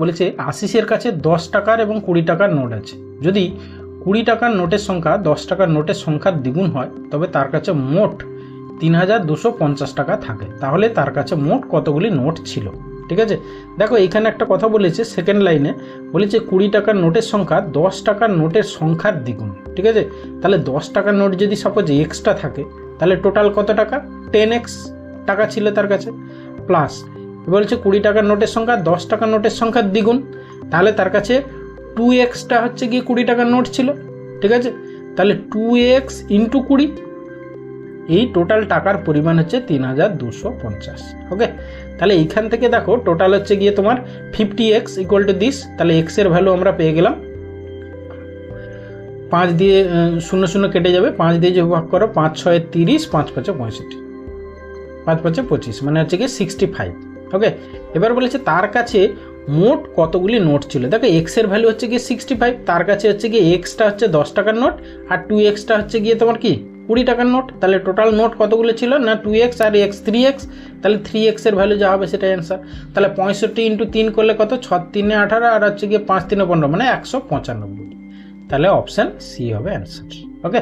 বলেছে, আশিসের কাছে দশ টাকার এবং কুড়ি টাকার নোট আছে। যদি কুড়ি টাকার নোটের সংখ্যা দশ টাকার নোটের সংখ্যার দ্বিগুণ হয়, তবে তার কাছে মোট তিন হাজার দুশো পঞ্চাশ টাকা থাকে। তাহলে তার কাছে মোট কতগুলি নোট ছিল? ঠিক আছে? দেখো, এখানে একটা কথা বলেছে সেকেন্ড লাইনে বলেছে, কুড়ি টাকার নোটের সংখ্যা দশ টাকার নোটের সংখ্যার দ্বিগুণ। ঠিক আছে? তাহলে দশ টাকার নোট যদি সাপোজ এক্সট্রা থাকে, তাহলে টোটাল কত টাকা? টেন এক্স টাকা ছিল তার কাছে প্লাস বলছে কুড়ি টাকার নোটের সংখ্যা, দশ টাকার নোটের সংখ্যার দ্বিগুণ। তাহলে তার কাছে টু এক্সটা হচ্ছে গিয়ে কুড়ি টাকার নোট ছিল, ঠিক আছে? তাহলে টু এক্স ইন্টু কুড়ি, এই টোটাল টাকার পরিমাণ হচ্ছে তিন হাজার দুশো পঞ্চাশ ওকে তাহলে এইখান থেকে দেখো টোটাল হচ্ছে গিয়ে তোমার fifty x equal to this তাহলে এক্সের ভ্যালু আমরা পেয়ে গেলাম। পাঁচ দিয়ে শূন্য শূন্য কেটে যাবে, পাঁচ দিয়ে যে ভাগ করো, পাঁচ ছয় তিরিশ, পাঁচ পাঁচে পঁয়ষট্টি, পাঁচ পাঁচে পঁচিশ মানে হচ্ছে গিয়ে সিক্সটি ফাইভ ওকে এবার বলেছে তার কাছে মোট কতগুলি নোট ছিল? দেখো এক্সের ভ্যালু হচ্ছে গিয়ে সিক্সটি ফাইভ তার কাছে হচ্ছে গিয়ে এক্সটা হচ্ছে দশ টাকার নোট, আর টু এক্সটা হচ্ছে গিয়ে তোমার কি? কুড়ি টাকার নোট। তাহলে টোটাল নোট কতগুলো ছিল? না টু এক্স আর এক্স থ্রি এক্স তাহলে থ্রি এক্সের ভ্যালু যা হবে সেটাই অ্যান্সার তাহলে পঁয়ষট্টি ইন্টু তিন করলে কত? ছ তিনে আঠারো, আর হচ্ছে গিয়ে পাঁচ, তিনে পনেরো মানে একশো পঁচানব্বই। তাহলে অপশান সি হবে অ্যান্সার ওকে